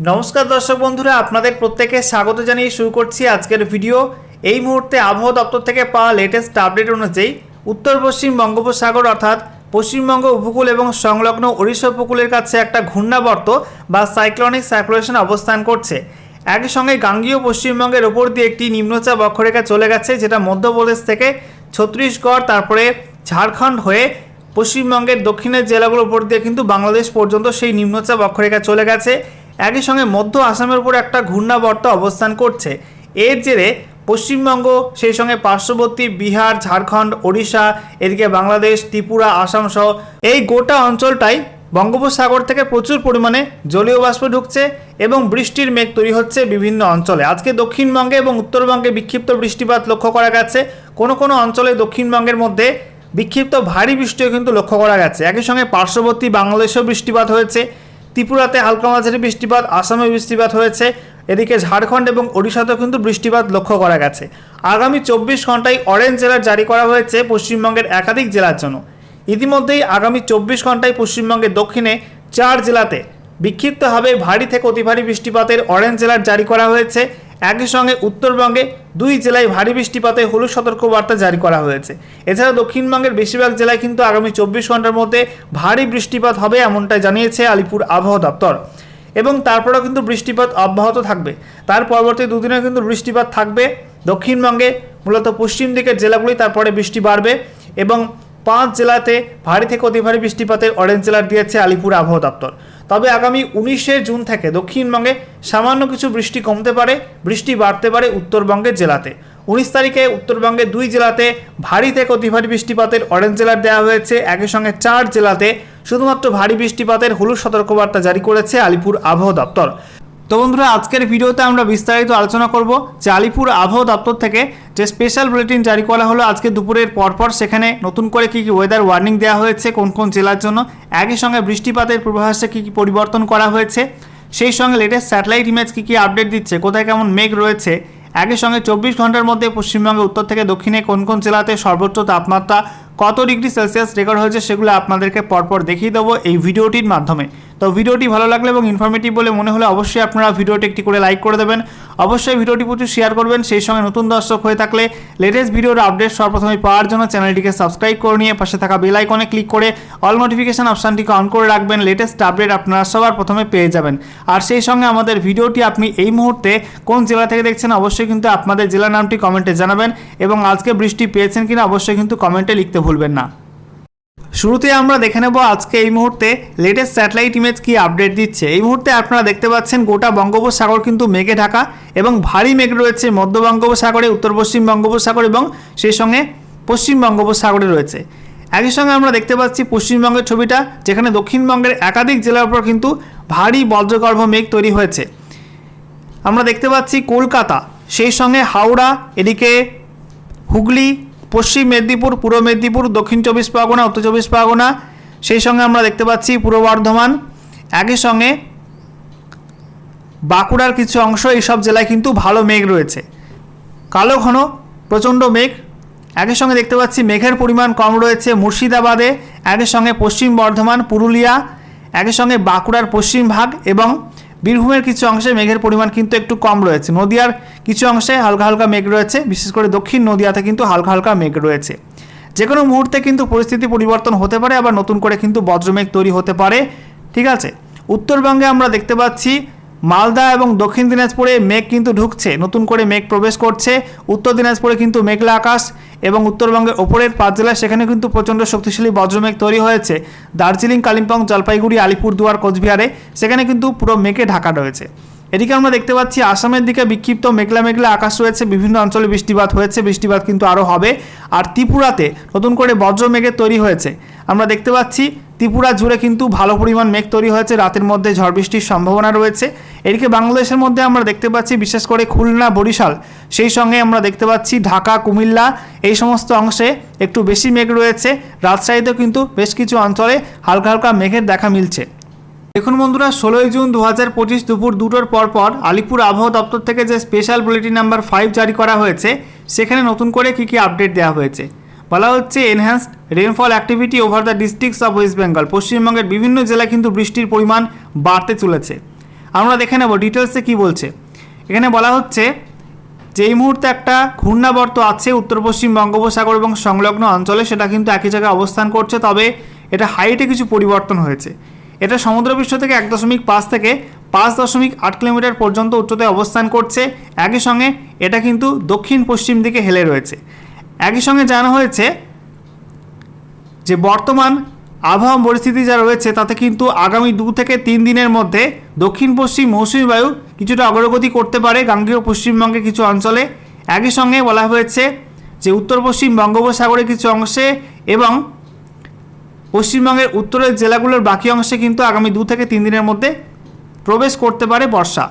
নমস্কার দর্শক বন্ধুরা, আপনাদের প্রত্যেকে স্বাগত জানিয়ে শুরু করছি আজকের ভিডিও। এই মুহূর্তে আবহাওয়া দপ্তর থেকে পাওয়া লেটেস্ট আপডেট অনুযায়ী উত্তর, পশ্চিম বঙ্গোপসাগর অর্থাৎ পশ্চিমবঙ্গ উপকূল এবং সংলগ্ন ওড়িশা উপকূলের কাছে একটা ঘূর্ণাবর্ত বা সাইক্লনিক সার্কুলেশন অবস্থান করছে। একই সঙ্গে গাঙ্গীয় পশ্চিমবঙ্গের ওপর দিয়ে একটি নিম্নচাপ অক্ষরেখা চলে গেছে, যেটা মধ্যপ্রদেশ থেকে ছত্তিশগড়, তারপরে ঝাড়খণ্ড হয়ে পশ্চিমবঙ্গের দক্ষিণের জেলাগুলোর উপর দিয়ে কিন্তু বাংলাদেশ পর্যন্ত সেই নিম্নচাপ অক্ষরেখা চলে গেছে। একই সঙ্গে মধ্য আসামের উপর একটা ঘূর্ণাবর্ত অবস্থান করছে। এর জেরে পশ্চিমবঙ্গ, সেই সঙ্গে পার্শ্ববর্তী বিহার, ঝাড়খণ্ড, ওড়িশা, এদিকে বাংলাদেশ, ত্রিপুরা, আসাম সহ এই গোটা অঞ্চলটাই বঙ্গোপসাগর থেকে প্রচুর পরিমাণে জলীয় বাষ্প ঢুকছে এবং বৃষ্টির মেঘ তৈরি হচ্ছে বিভিন্ন অঞ্চলে। আজকে দক্ষিণবঙ্গে এবং উত্তরবঙ্গে বিক্ষিপ্ত বৃষ্টিপাত লক্ষ্য করা গেছে। কোনো কোনো অঞ্চলে দক্ষিণবঙ্গের মধ্যে বিক্ষিপ্ত ভারী বৃষ্টিও কিন্তু লক্ষ্য করা গেছে। একই সঙ্গে পার্শ্ববর্তী বাংলাদেশেও বৃষ্টিপাত হয়েছে। ত্রিপুরাতে হালকা মাঝারি বৃষ্টিপাত, আসামে বৃষ্টিপাত হয়েছে। এদিকে ঝাড়খণ্ড এবং ওড়িশাতেও কিন্তু বৃষ্টিপাত লক্ষ্য করা গেছে। আগামী চব্বিশ ঘন্টায় অরেঞ্জ জেলার জারি করা হয়েছে পশ্চিমবঙ্গের একাধিক জেলার জন্য। ইতিমধ্যেই আগামী চব্বিশ ঘন্টায় পশ্চিমবঙ্গের দক্ষিণে চার জেলাতে বিক্ষিপ্তভাবে ভারী থেকে অতি ভারী বৃষ্টিপাতের অরেঞ্জ জেলার জারি করা হয়েছে। একই সঙ্গে উত্তরবঙ্গে দুই জেলায় ভারী বৃষ্টিপাতে হলুদ সতর্কবার্তা জারি করা হয়েছে। এছাড়া দক্ষিণবঙ্গের বেশিরভাগ জেলায় কিন্তু আগামী চব্বিশ ঘণ্টার মধ্যে ভারী বৃষ্টিপাত হবে এমনটাই জানিয়েছে আলিপুর আবহাওয়া দপ্তর। এবং তারপরেও কিন্তু বৃষ্টিপাত অব্যাহত থাকবে। তার পরবর্তী দুদিনেও কিন্তু বৃষ্টিপাত থাকবে। দক্ষিণবঙ্গে, মূলত পশ্চিম দিকের জেলাগুলি তারপরে বৃষ্টি বাড়বে এবং পাঁচ জেলাতে ভারী থেকে অতি ভারী বৃষ্টিপাতের অরেঞ্জ জেলার দিয়েছে আলিপুর আবহাওয়া দপ্তর। তবে আগামী উনিশে জুন থেকে দক্ষিণবঙ্গে সামান্য কিছু বৃষ্টি কমতে পারে, বৃষ্টি বাড়তে পারে উত্তরবঙ্গের জেলাতে। উনিশ তারিখে উত্তরবঙ্গের দুই জেলাতে ভারী থেকে অতি ভারী বৃষ্টিপাতের অরেঞ্জ জেলার দেওয়া হয়েছে। একই সঙ্গে চার জেলাতে শুধুমাত্র ভারী বৃষ্টিপাতের হলুদ সতর্কবার্তা জারি করেছে আলিপুর আবহাওয়া দপ্তর। তো বন্ধুরা, আজকের ভিডিওতে আমরা বিস্তারিত আলোচনা করব যে আলিপুর আবহাওয়া দপ্তর থেকে যে স্পেশাল বুলেটিন জারি করা হলো আজকে দুপুরের পরপর। সেখানে নতুন করে কী কী ওয়েদার ওয়ার্নিং দেওয়া হয়েছে, কোন কোন জেলার জন্য, একই সঙ্গে বৃষ্টিপাতের পূর্বাভাসে কী কী পরিবর্তন করা হয়েছে, সেই সঙ্গে লেটেস্ট স্যাটেলাইট ইমেজ কী কী আপডেট দিচ্ছে, কোথায় কেমন মেঘ রয়েছে, একই সঙ্গে চব্বিশ ঘণ্টার মধ্যে পশ্চিমবঙ্গের উত্তর থেকে দক্ষিণে কোন কোন জেলাতে সর্বোচ্চ তাপমাত্রা কত ডিগ্রি সেলসিয়াস রেকর্ড হয়েছে সেগুলো আপনাদেরকে পরপর দেখিয়ে দেবো এই ভিডিওটির মাধ্যমে। তো ভিডিওটি ভালো লাগলে এবং ইনফরমেটিভ বলে মনে হলে অবশ্যই আপনারা ভিডিওটি একটি করে লাইক করে দেবেন। অবশ্যই ভিডিওটি প্রচুর শেয়ার করবেন। সেই সঙ্গে নতুন দর্শক হয়ে থাকলে লেটেস্ট ভিডিওর আপডেট সর্বপ্রথমে পাওয়ার জন্য চ্যানেলটিকে সাবস্ক্রাইব করে নিয়ে পাশে থাকা বেল আইকনে ক্লিক করে অল নোটিফিকেশন অপশানটিকে অন করে রাখবেন। লেটেস্ট আপডেট আপনারা সবার প্রথমে পেয়ে যাবেন। আর সেই সঙ্গে আমাদের ভিডিওটি আপনি এই মুহূর্তে কোন জেলা থেকে দেখছেন অবশ্যই কিন্তু আপনাদের জেলার নামটি কমেন্টে জানাবেন এবং আজকে বৃষ্টি পেয়েছেন কিনা অবশ্যই কিন্তু কমেন্টে লিখতে ভুলবেন না। শুরুতে আমরা দেখে নেব আজকে এই মুহূর্তে লেটেস্ট স্যাটেলাইট ইমেজ কি আপডেট দিচ্ছে। এই মুহূর্তে আপনারা দেখতে পাচ্ছেন গোটা বঙ্গোপসাগর কিন্তু মেঘে ঢাকা এবং ভারী মেঘ রয়েছে মধ্য বঙ্গোপসাগরে, উত্তর পশ্চিম বঙ্গোপসাগর এবং সেই সঙ্গে পশ্চিম বঙ্গোপসাগরে রয়েছে। একই সঙ্গে আমরা দেখতে পাচ্ছি পশ্চিমবঙ্গের ছবিটা, যেখানে দক্ষিণবঙ্গের একাধিক জেলার উপর কিন্তু ভারী বজ্রগর্ভ মেঘ তৈরি হয়েছে। আমরা দেখতে পাচ্ছি কলকাতা, সেই সঙ্গে হাওড়া, এদিকে হুগলি পশ্চিম মেদিনীপুর, পূর্ব মেদিনীপুর, দক্ষিণ চব্বিশ পরগনা, উত্তর চব্বিশ পরগনা। সেই সঙ্গে আমরা দেখতে পাচ্ছি পূর্ব বর্ধমান। একই সঙ্গে বাঁকুড়ার কিছু অংশ, এইসব জেলায় কিন্তু ভালো মেঘ রয়েছে। কালো ঘন, প্রচণ্ড মেঘ। একই সঙ্গে দেখতে পাচ্ছি মেঘের পরিমাণ কম রয়েছে মুর্শিদাবাদে। একই সঙ্গে পশ্চিম বর্ধমান, পুরুলিয়া। একই সঙ্গে বাঁকুড়ার পশ্চিম ভাগ এবং বীরভূমের কিছু অংশে মেঘের পরিমাণ কিন্তু একটু কম রয়েছে। নদিয়ার কিছু অংশে হালকা হালকা মেঘ রয়েছে, বিশেষ করে দক্ষিণ নদিয়াতে কিন্তু হালকা হালকা মেঘ রয়েছে। যে কোনো মুহূর্তে কিন্তু পরিস্থিতি পরিবর্তন হতে পারে, আবার নতুন করে কিন্তু বজ্রমেঘ তৈরি হতে পারে। ঠিক আছে? উত্তরবঙ্গে আমরা দেখতে পাচ্ছি, মালদা এবং দক্ষিণ দিনাজপুরে মেঘ কিন্তু ঢুকছে, নতুন করে মেঘ প্রবেশ করছে। উত্তর দিনাজপুরে কিন্তু মেঘলা আকাশ এবং উত্তরবঙ্গের ওপরের পাঁচ জেলায় সেখানে কিন্তু প্রচণ্ড শক্তিশালী বজ্রমেঘ তৈরি হয়েছে। দার্জিলিং, কালিম্পং, জলপাইগুড়ি, আলিপুরদুয়ার, কোচবিহারে সেখানে কিন্তু পুরো মেঘে ঢাকা রয়েছে। এদিকে আমরা দেখতে পাচ্ছি আসামের দিকে বিক্ষিপ্ত মেঘলা মেঘলা আকাশ রয়েছে, বিভিন্ন অঞ্চলে বৃষ্টিপাত হয়েছে, বৃষ্টিপাত কিন্তু আরও হবে। আর ত্রিপুরাতে নতুন করে বজ্র মেঘের তৈরি হয়েছে। আমরা দেখতে পাচ্ছি ত্রিপুরা জুড়ে কিন্তু ভালো পরিমাণ মেঘ তৈরি হয়েছে, রাতের মধ্যে ঝড় বৃষ্টির সম্ভাবনা রয়েছে। এদিকে বাংলাদেশের মধ্যে আমরা দেখতে পাচ্ছি বিশেষ করে খুলনা, বরিশাল, সেই সঙ্গে আমরা দেখতে পাচ্ছি ঢাকা, কুমিল্লা, এই সমস্ত অংশে একটু বেশি মেঘ রয়েছে। রাজশাহীতেও কিন্তু বেশ কিছু অঞ্চলে হালকা হালকা মেঘের দেখা মিলছে। দেখুন বন্ধুরা, ষোলোই জুন দু হাজার পঁচিশ দুপুর দুটোর পর পর আলিপুর আবহাওয়া দপ্তর থেকে যে স্পেশাল বুলেটিন নাম্বার ফাইভ জারি করা হয়েছে, সেখানে নতুন করে কী কী আপডেট দেওয়া হয়েছে? বলা হচ্ছে enhanced rainfall activity over the districts of West Bengal পশ্চিমবঙ্গের বিভিন্ন জেলায় কিন্তু বৃষ্টির পরিমাণ বাড়তে চলেছে। আমরা দেখে নেব ডিটেলসে কি বলছে। এখানে বলা হচ্ছে যে, এই মুহূর্তে একটা ঘূর্ণাবর্ত আছে উত্তর পশ্চিম বঙ্গোপসাগর এবং সংলগ্ন অঞ্চলে, সেটা কিন্তু একই জায়গায় অবস্থান করছে, তবে এটা হাইটে কিছু পরিবর্তন হয়েছে। এটা সমুদ্রপৃষ্ঠ থেকে এক দশমিক পাঁচ থেকে পাঁচ দশমিক আট কিলোমিটার পর্যন্ত উচ্চতায় অবস্থান করছে। একই সঙ্গে এটা কিন্তু দক্ষিণ পশ্চিম দিকে হেলে রয়েছে। একই সঙ্গে জানা হয়েছে যে বর্তমান আবহাওয়া পরিস্থিতি যা রয়েছে, তাতে কিন্তু আগামী দু থেকে তিন দিনের মধ্যে দক্ষিণ পশ্চিম মৌসুমী বায়ু কিছুটা অগ্রগতি করতে পারে গাঙ্গেয় পশ্চিমবঙ্গের কিছু অঞ্চলে। একই সঙ্গে বলা হয়েছে যে উত্তর পশ্চিম বঙ্গোপসাগরের কিছু অংশে এবং পশ্চিমবঙ্গের উত্তরের জেলাগুলোর বাকি অংশে কিন্তু আগামী দু থেকে তিন দিনের মধ্যে প্রবেশ করতে পারে বর্ষা।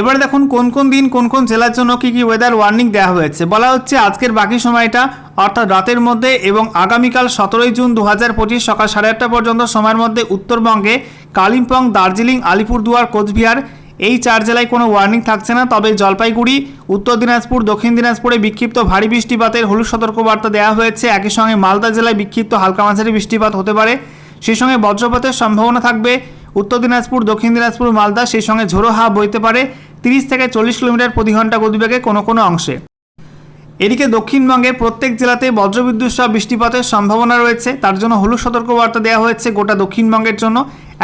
এবার দেখুন, কোন কোন দিন কোন কোন জেলার জন্য কী কী ওয়েদার ওয়ার্নিং দেওয়া হয়েছে? বলা হচ্ছে আজকের বাকি সময়টা, অর্থাৎ রাতের মধ্যে এবং আগামীকাল সতেরোই জুন দু হাজার পঁচিশ সকাল সাড়ে আটটা পর্যন্ত সময়ের মধ্যে উত্তরবঙ্গে কালিম্পং, দার্জিলিং, আলিপুরদুয়ার, কোচবিহার এই চার জেলায় কোনো ওয়ার্নিং থাকছে না। তবে জলপাইগুড়ি, উত্তর দিনাজপুর, দক্ষিণ দিনাজপুরে বিক্ষিপ্ত ভারী বৃষ্টিপাতের হলুদ সতর্কবার্তা দেওয়া হয়েছে। একই সঙ্গে মালদা জেলায় বিক্ষিপ্ত হালকা মাঝারি বৃষ্টিপাত হতে পারে। সেই সঙ্গে বজ্রপাতের সম্ভাবনা থাকবে। উত্তর দিনাজপুর, দক্ষিণ দিনাজপুর, মালদা সেই সঙ্গে ঝোড়ো হাওয়া বইতে পারে। তিরিশ থেকে চল্লিশ কিলোমিটার প্রতি ঘণ্টা গতিবেগে কোনো কোনো অংশে। এদিকে দক্ষিণবঙ্গের প্রত্যেক জেলাতে বজ্রবিদ্যুৎ সহ বৃষ্টিপাতের সম্ভাবনা রয়েছে। তার জন্য হলুদ সতর্কবার্তা দেওয়া হয়েছে গোটা দক্ষিণবঙ্গের জন্য।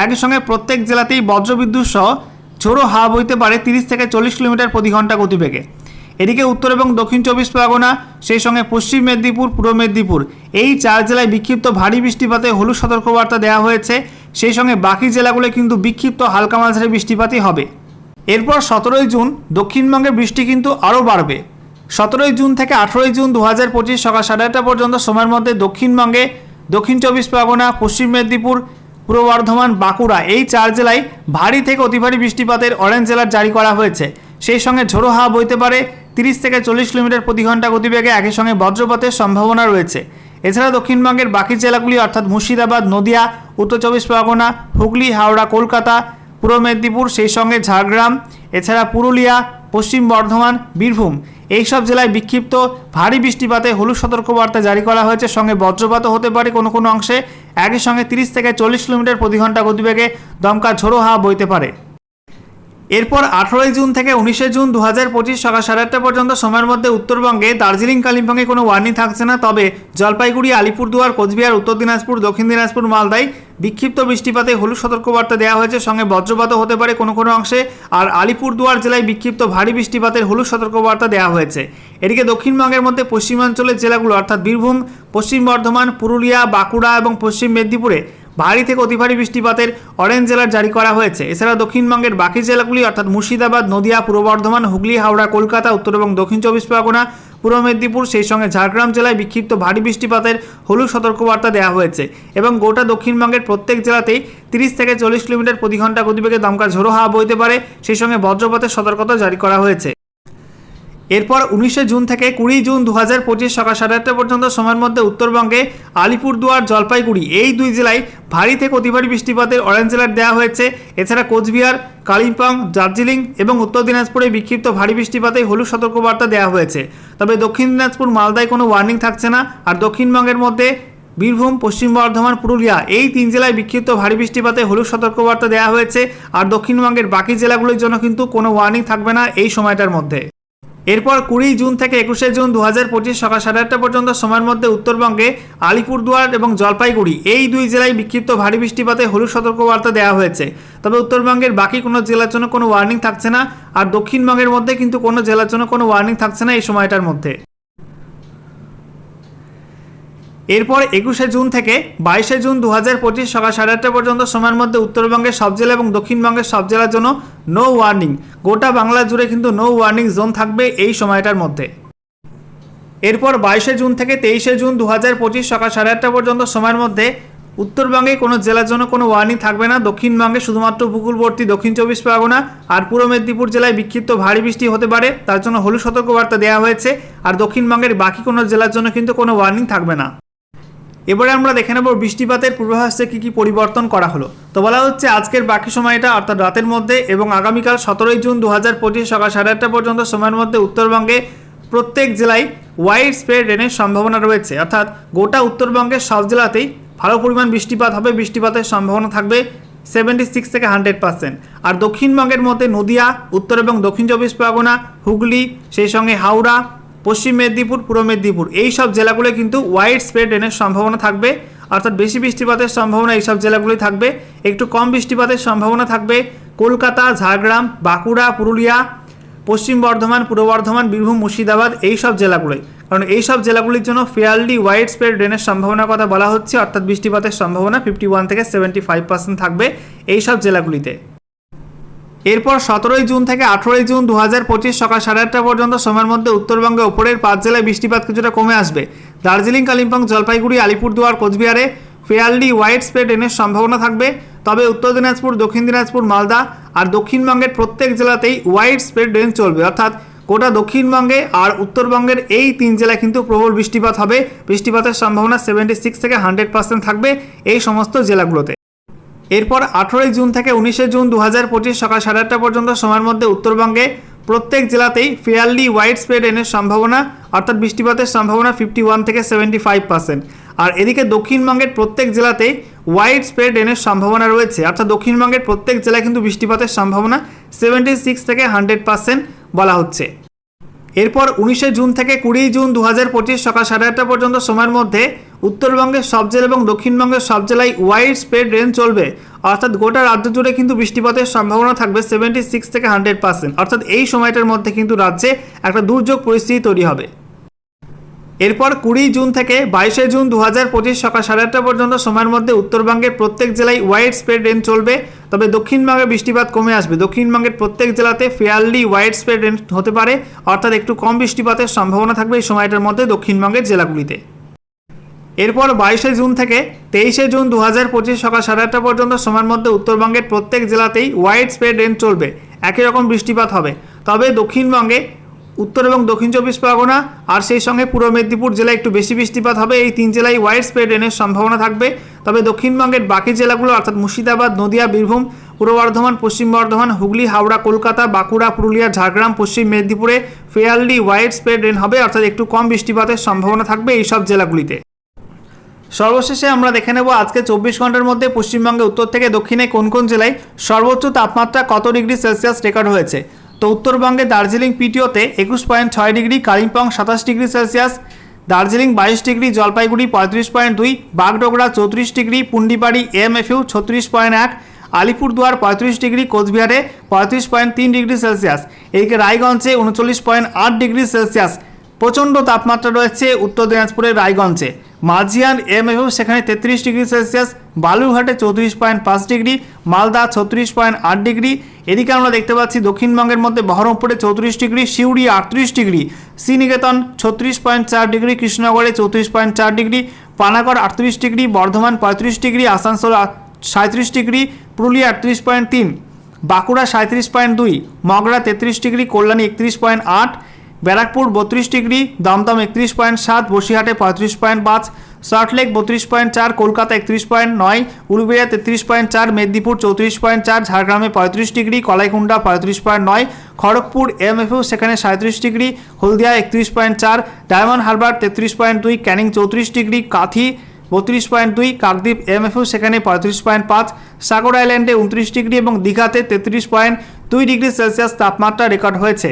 একই সঙ্গে প্রত্যেক জেলাতেই বজ্রবিদ্যুৎ সহ ঝোড়ো হাওয়া বইতে পারে তিরিশ থেকে চল্লিশ কিলোমিটার প্রতি ঘণ্টা গতিবেগে। এদিকে উত্তর এবং দক্ষিণ চব্বিশ পরগনা, সেই সঙ্গে পশ্চিম মেদিনীপুর, পূর্ব মেদিনীপুর, এই চার জেলায় বিক্ষিপ্ত ভারী বৃষ্টিপাতে হলুদ সতর্কবার্তা দেওয়া হয়েছে। সেই সঙ্গে বাকি জেলাগুলো কিন্তু বিক্ষিপ্ত হালকা মাঝারি বৃষ্টিপাতই হবে। এরপর সতেরোই জুন দক্ষিণবঙ্গে বৃষ্টি কিন্তু আরও বাড়বে। সতেরোই জুন থেকে আঠেরোই জুন দু হাজার পঁচিশ সকাল সাড়ে আটটা পর্যন্ত সময়ের মধ্যে দক্ষিণবঙ্গে, দক্ষিণ চব্বিশ পরগনা, পশ্চিম মেদিনীপুর পূর্ব বর্ধমান, বাঁকুড়া, এই চার জেলায় ভারী থেকে অতি ভারী বৃষ্টিপাতের অরেঞ্জ জেলার জারি করা হয়েছে। সেই সঙ্গে ঝোড়ো হাওয়া বইতে পারে তিরিশ থেকে চল্লিশ কিলোমিটার প্রতি ঘণ্টা গতিবেগে, একই সঙ্গে বজ্রপাতের সম্ভাবনা রয়েছে। এছাড়া দক্ষিণবঙ্গের বাকি জেলাগুলি অর্থাৎ মুর্শিদাবাদ, নদিয়া, উত্তর চব্বিশ পরগনা, হুগলি, হাওড়া, কলকাতা, পূর্ব মেদিনীপুর, সেই সঙ্গে ঝাড়গ্রাম, এছাড়া পুরুলিয়া পশ্চিম বর্ধমান, বীরভূম। এইসব জেলায় বিক্ষিপ্ত ভারী বৃষ্টিপাতে হলুদ সতর্কবার্তা জারি করা হয়েছে। সঙ্গে বজ্রপাতও হতে পারে কোনো কোনো অংশে। একই সঙ্গে তিরিশ থেকে চল্লিশ কিলোমিটার প্রতি ঘণ্টা গতিবেগে দমকা ঝোড়ো হাওয়া বইতে পারে। এরপর আঠেরোই জুন থেকে উনিশে জুন দু হাজার পঁচিশ সকাল সাড়ে আটটা পর্যন্ত সময়ের মধ্যে উত্তরবঙ্গে দার্জিলিং, কালিম্পংয়ে কোনো ওয়ার্নিং থাকছে না। তবে জলপাইগুড়ি, আলিপুরদুয়ার, কোচবিহার, উত্তর দিনাজপুর, দক্ষিণ দিনাজপুর, মালদায় বিক্ষিপ্ত বৃষ্টিপাতে হলুদ সতর্কবার্তা দেওয়া হয়েছে। সঙ্গে বজ্রপাতও হতে পারে কোনো কোনো অংশে। আর আলিপুরদুয়ার জেলায় বিক্ষিপ্ত ভারী বৃষ্টিপাতের হলুদ সতর্কবার্তা দেওয়া হয়েছে। এদিকে দক্ষিণবঙ্গের মধ্যে পশ্চিমাঞ্চলের জেলাগুলো, অর্থাৎ বীরভূম, পশ্চিম বর্ধমান, পুরুলিয়া, বাঁকুড়া এবং পশ্চিম মেদিনীপুরে ভারী থেকে অতি ভারী বৃষ্টিপাতের অরেঞ্জ জেলার জারি করা হয়েছে। এছাড়া দক্ষিণবঙ্গের বাকি জেলাগুলি অর্থাৎ মুর্শিদাবাদ, নদিয়া, পূর্ব বর্ধমান, হুগলি, হাওড়া, কলকাতা, উত্তর এবং দক্ষিণ চব্বিশ পরগনা, পূর্ব মেদিনীপুর, সেই সঙ্গে ঝাড়গ্রাম জেলায় বিক্ষিপ্ত ভারী বৃষ্টিপাতের হলুদ সতর্কবার্তা দেওয়া হয়েছে এবং গোটা দক্ষিণবঙ্গের প্রত্যেক জেলাতেই তিরিশ থেকে চল্লিশ কিলোমিটার প্রতি ঘণ্টা গতিবেগে দমকা ঝোড়ো হাওয়া বইতে পারে। সেই সঙ্গে বজ্রপাতের সতর্কতা জারি করা হয়েছে। এরপর উনিশে জুন থেকে কুড়ি জুন দু হাজার পঁচিশ সকাল সাড়ে আটটা পর্যন্ত সময়ের মধ্যে উত্তরবঙ্গে আলিপুরদুয়ার, জলপাইগুড়ি এই দুই জেলায় ভারী থেকে অতি ভারী বৃষ্টিপাতের অরেঞ্জ অ্যালার্ট দেওয়া হয়েছে। এছাড়া কোচবিহার, কালিম্পং, দার্জিলিং এবং উত্তর দিনাজপুরে বিক্ষিপ্ত ভারী বৃষ্টিপাতে হলুদ সতর্কবার্তা দেওয়া হয়েছে। তবে দক্ষিণ দিনাজপুর, মালদায় কোনো ওয়ার্নিং থাকছে না। আর দক্ষিণবঙ্গের মধ্যে বীরভূম, পশ্চিম বর্ধমান, পুরুলিয়া এই তিন জেলায় বিক্ষিপ্ত ভারী বৃষ্টিপাতে হলুদ সতর্কবার্তা দেওয়া হয়েছে। আর দক্ষিণবঙ্গের বাকি জেলাগুলির জন্য কিন্তু কোনো ওয়ার্নিং থাকবে না এই সময়টার মধ্যে। এরপর কুড়ি জুন থেকে একুশে জুন দু হাজার পঁচিশ সকাল সাড়ে আটটা পর্যন্ত সময়ের মধ্যে উত্তরবঙ্গে আলিপুরদুয়ার এবং জলপাইগুড়ি এই দুই জেলায় বিক্ষিপ্ত ভারী বৃষ্টিপাতে হলুদ সতর্কবার্তা দেওয়া হয়েছে। তবে উত্তরবঙ্গের বাকি কোনো জেলার জন্য কোনো ওয়ার্নিং থাকছে না। আর দক্ষিণবঙ্গের মধ্যে কিন্তু কোনো জেলার জন্য কোনো ওয়ার্নিং থাকছে না এই সময়টার মধ্যে। এরপর একুশে জুন থেকে বাইশে জুন দু হাজার পঁচিশ সকাল সাড়ে আটটা পর্যন্ত সময়ের মধ্যে উত্তরবঙ্গের সব জেলা এবং দক্ষিণবঙ্গের সব জেলার জন্য নো ওয়ার্নিং গোটা বাংলা জুড়ে কিন্তু নো ওয়ার্নিং জোন থাকবে এই সময়টার মধ্যে। এরপর বাইশে জুন থেকে তেইশে জুন দু হাজার পঁচিশ সকাল সাড়ে আটটা পর্যন্ত সময়ের মধ্যে উত্তরবঙ্গে কোনো জেলার জন্য কোনো ওয়ার্নিং থাকবে না। দক্ষিণবঙ্গে শুধুমাত্র উপকূলবর্তী, দক্ষিণ চব্বিশ পরগনা আর পূর্ব মেদিনীপুর জেলায় বিক্ষিপ্ত ভারী বৃষ্টি হতে পারে। তার জন্য হলুদ সতর্কবার্তা দেওয়া হয়েছে। আর দক্ষিণবঙ্গের বাকি কোনো জেলার জন্য কিন্তু কোনো ওয়ার্নিং থাকবে না। এবারে আমরা দেখে নেব বৃষ্টিপাতের পূর্বাভাসে কী কী পরিবর্তন করা হলো। তো বলা হচ্ছে আজকের বাকি সময়টা অর্থাৎ রাতের মধ্যে এবং আগামীকাল সতেরোই জুন দু হাজার পঁচিশ সকাল সাড়ে আটটা পর্যন্ত সময়ের মধ্যে উত্তরবঙ্গে প্রত্যেক জেলায় ওয়াইড স্প্রেড রেনের সম্ভাবনা রয়েছে। অর্থাৎ গোটা উত্তরবঙ্গের সব জেলাতেই ভালো পরিমাণ বৃষ্টিপাত হবে, বৃষ্টিপাতের সম্ভাবনা থাকবে সেভেন্টি সিক্স থেকে হান্ড্রেড পার্সেন্ট আর দক্ষিণবঙ্গের মধ্যে নদিয়া, উত্তর এবং দক্ষিণ চব্বিশ পরগনা, হুগলি, সেই সঙ্গে হাওড়া পশ্চিম মেদিনীপুর, পূর্ব মেদিনীপুর, এই সব জেলাগুলো কিন্তু ওয়াইড স্প্রেড রেনের সম্ভাবনা থাকবে। অর্থাৎ বেশি বৃষ্টিপাতের সম্ভাবনা এই সব জেলাগুলোই থাকবে। একটু কম বৃষ্টিপাতের সম্ভাবনা থাকবে কলকাতা, ঝাড়গ্রাম, বাঁকুড়া, পুরুলিয়া, পশ্চিম বর্ধমান, পূর্ব বর্ধমান, বীরভূম, মুর্শিদাবাদ, এই সব জেলাগুলোই কারণ এই সব জেলাগুলির জন্য ফেয়ারলি ওয়াইড স্প্রেড রেনের সম্ভাবনার কথা বলা হচ্ছে। অর্থাৎ বৃষ্টিপাতের সম্ভাবনা ফিফটি ওয়ান থেকে সেভেন্টি ফাইভ পার্সেন্ট থাকবে এই সব জেলাগুলিতে। এরপর সতেরোই জুন থেকে আঠেরোই জুন দু হাজার পঁচিশ সকাল সাড়ে আটটা পর্যন্ত সময়ের মধ্যে উত্তরবঙ্গে ওপরের পাঁচ জেলায় বৃষ্টিপাত কিছুটা কমে আসবে। দার্জিলিং, কালিম্পং, জলপাইগুড়ি, আলিপুরদুয়ার, কোচবিহারে ফেয়ারলি ওয়াইড স্প্রেড রেনের সম্ভাবনা থাকবে। তবে উত্তর দিনাজপুর, দক্ষিণ দিনাজপুর, মালদা আর দক্ষিণবঙ্গের প্রত্যেক জেলাতেই ওয়াইড স্প্রেড রেন চলবে। অর্থাৎ গোটা দক্ষিণবঙ্গে আর উত্তরবঙ্গের এই তিন জেলায় কিন্তু প্রবল বৃষ্টিপাত হবে। বৃষ্টিপাতের সম্ভাবনা সেভেন্টি সিক্স থেকে হান্ড্রেড পার্সেন্ট থাকবে এই সমস্ত জেলাগুলোতে। এরপর আঠেরোই জুন থেকে উনিশে জুন দু হাজার পঁচিশ সকাল সাড়ে আটটা পর্যন্ত সময়ের মধ্যে উত্তরবঙ্গে প্রত্যেক জেলাতেই ফেয়ারলি ওয়াইড স্প্রেড রেনের সম্ভাবনা, অর্থাৎ বৃষ্টিপাতের সম্ভাবনা ফিফটি ওয়ান থেকে সেভেন্টি ফাইভ পার্সেন্ট আর এদিকে দক্ষিণবঙ্গের প্রত্যেক জেলাতেই ওয়াইড স্প্রেড রেনের সম্ভাবনা রয়েছে। অর্থাৎ দক্ষিণবঙ্গের প্রত্যেক জেলায় কিন্তু বৃষ্টিপাতের সম্ভাবনা সেভেন্টি সিক্স থেকে হান্ড্রেড পার্সেন্ট বলা হচ্ছে। এরপর উনিশে জুন থেকে কুড়ি জুন দু হাজার পঁচিশ সকাল সাড়ে আটটা পর্যন্ত সময়ের মধ্যে উত্তরবঙ্গের সব জেলা এবং দক্ষিণবঙ্গের সব জেলায় ওয়াইড স্প্রেড রেন চলবে। অর্থাৎ গোটা রাজ্য জুড়ে কিন্তু বৃষ্টিপাতের সম্ভাবনা থাকবে সেভেন্টি সিক্স থেকে হান্ড্রেড পার্সেন্ট অর্থাৎ এই সময়টার মধ্যে কিন্তু রাজ্যে একটা দুর্যোগ পরিস্থিতি তৈরি হবে। এরপর কুড়ি জুন থেকে বাইশে জুন দু হাজার পঁচিশ সকাল সাড়ে আটটা পর্যন্ত সময়ের মধ্যে উত্তরবঙ্গের প্রত্যেক জেলায় ওয়াইড স্প্রেড রেন চলবে। তবে দক্ষিণবঙ্গে বৃষ্টিপাত কমে আসবে। দক্ষিণবঙ্গের প্রত্যেক জেলাতে ফেয়ারলি ওয়াইড স্প্রেড রেন হতে পারে। অর্থাৎ একটু কম বৃষ্টিপাতের সম্ভাবনা থাকবে এই সময়টার মধ্যে দক্ষিণবঙ্গের জেলাগুলিতে। এরপর বাইশে জুন থেকে তেইশে জুন দু হাজার পঁচিশ সকাল সাড়ে আটটা পর্যন্ত সময়ের মধ্যে উত্তরবঙ্গের প্রত্যেক জেলাতেই ওয়াইড স্প্রেড রেন চলবে। একই রকম বৃষ্টিপাত হবে। তবে দক্ষিণবঙ্গে উত্তর এবং দক্ষিণ চব্বিশ পরগনা, আর সেই সঙ্গে পূর্ব মেদিনীপুর জেলায় একটু বেশি বৃষ্টিপাত হবে। এই তিন জেলায় ওয়াইড স্প্রেড রেনের সম্ভাবনা থাকবে। তবে দক্ষিণবঙ্গের বাকি জেলাগুলো, অর্থাৎ মুর্শিদাবাদ, নদিয়া, বীরভূম, পূর্ব বর্ধমান, পশ্চিম বর্ধমান, হুগলি, হাওড়া, কলকাতা, বাঁকুড়া, পুরুলিয়া, ঝাড়গ্রাম, পশ্চিম মেদিনীপুরে ফেয়ারলি ওয়াইড স্প্রেড রেন হবে, অর্থাৎ একটু কম বৃষ্টিপাতের সম্ভাবনা থাকবে এই সব জেলাগুলিতে। সর্বশেষে আমরা দেখে নেব আজকে চব্বিশ ঘণ্টার মধ্যে পশ্চিমবঙ্গে উত্তর থেকে দক্ষিণে কোন কোন জেলায় সর্বোচ্চ তাপমাত্রা কত ডিগ্রি সেলসিয়াস রেকর্ড হয়েছে। তো উত্তরবঙ্গে দার্জিলিং পিটিওতে একুশ পয়েন্ট ছয় ডিগ্রি, কালিম্পং সাতাশ ডিগ্রি সেলসিয়াস, দার্জিলিং বাইশ ডিগ্রি, জলপাইগুড়ি পঁয়ত্রিশ পয়েন্ট দুই, বাগডোগরা চৌত্রিশ ডিগ্রি পুন্ডিবাড়ি এমএফইউ ছত্রিশ পয়েন্ট এক, আলিপুরদুয়ার পঁয়ত্রিশ ডিগ্রি, কোচবিহারে পঁয়ত্রিশ পয়েন্ট তিন ডিগ্রি সেলসিয়াস। এদিকে রায়গঞ্জে উনচল্লিশ পয়েন্ট আট ডিগ্রি সেলসিয়াস। প্রচণ্ড তাপমাত্রা রয়েছে উত্তর দিনাজপুরের রায়গঞ্জে। মাঝিয়ান এমএফও সেখানে তেত্রিশ ডিগ্রি সেলসিয়াস, বালুরঘাটে চৌত্রিশ পয়েন্ট পাঁচ ডিগ্রি, মালদা ছত্রিশ পয়েন্ট আট ডিগ্রি। এদিকে আমরা দেখতে পাচ্ছি দক্ষিণবঙ্গের মধ্যে বহরমপুরে চৌত্রিশ ডিগ্রি সিউড়ি আটত্রিশ ডিগ্রি, শ্রীনিকেতন ছত্রিশ পয়েন্ট চার ডিগ্রি, কৃষ্ণনগরে চৌত্রিশ পয়েন্ট চার ডিগ্রি, পানাগড় আটত্রিশ ডিগ্রি, বর্ধমান পঁয়ত্রিশ ডিগ্রি, আসানসোল সাঁত্রিশ ডিগ্রি, পুরুলিয়া আটত্রিশ পয়েন্ট তিন, বাঁকুড়া সাঁত্রিশ পয়েন্ট দুই, মগরা তেত্রিশ ডিগ্রি, কল্যাণী একত্রিশ পয়েন্ট আট ব্যারাকপুর বত্রিশ ডিগ্রি, দমদম একত্রিশ পয়েন্ট সাত, বসিরহাটে পঁয়ত্রিশ পয়েন্ট পাঁচ সল্টলেক বত্রিশ পয়েন্ট চার, কলকাতা একত্রিশ পয়েন্ট নয়, উলুবেড়িয়া তেত্রিশ পয়েন্ট চার, মেদিনীপুর চৌত্রিশ পয়েন্ট চার, ঝাড়গ্রামে পঁয়ত্রিশ ডিগ্রি কলাইকুণ্ডা পঁয়ত্রিশ পয়েন্ট নয়, খড়গপুর এমএফও সেখানে সাঁত্রিশ ডিগ্রি, হলদিয়া একত্রিশ পয়েন্ট চার, ডায়মন্ড হারবার তেত্রিশ পয়েন্ট দুই, ক্যানিং চৌত্রিশ ডিগ্রি, কাথি বত্রিশ পয়েন্ট দুই, কাকদ্বীপ এমএফও সেখানে পঁয়ত্রিশ পয়েন্ট পাঁচ, সাগর আইল্যান্ডে উনত্রিশ ডিগ্রি এবং দীঘাতে তেত্রিশ পয়েন্ট দুই ডিগ্রি সেলসিয়াস তাপমাত্রা রেকর্ড হয়েছে।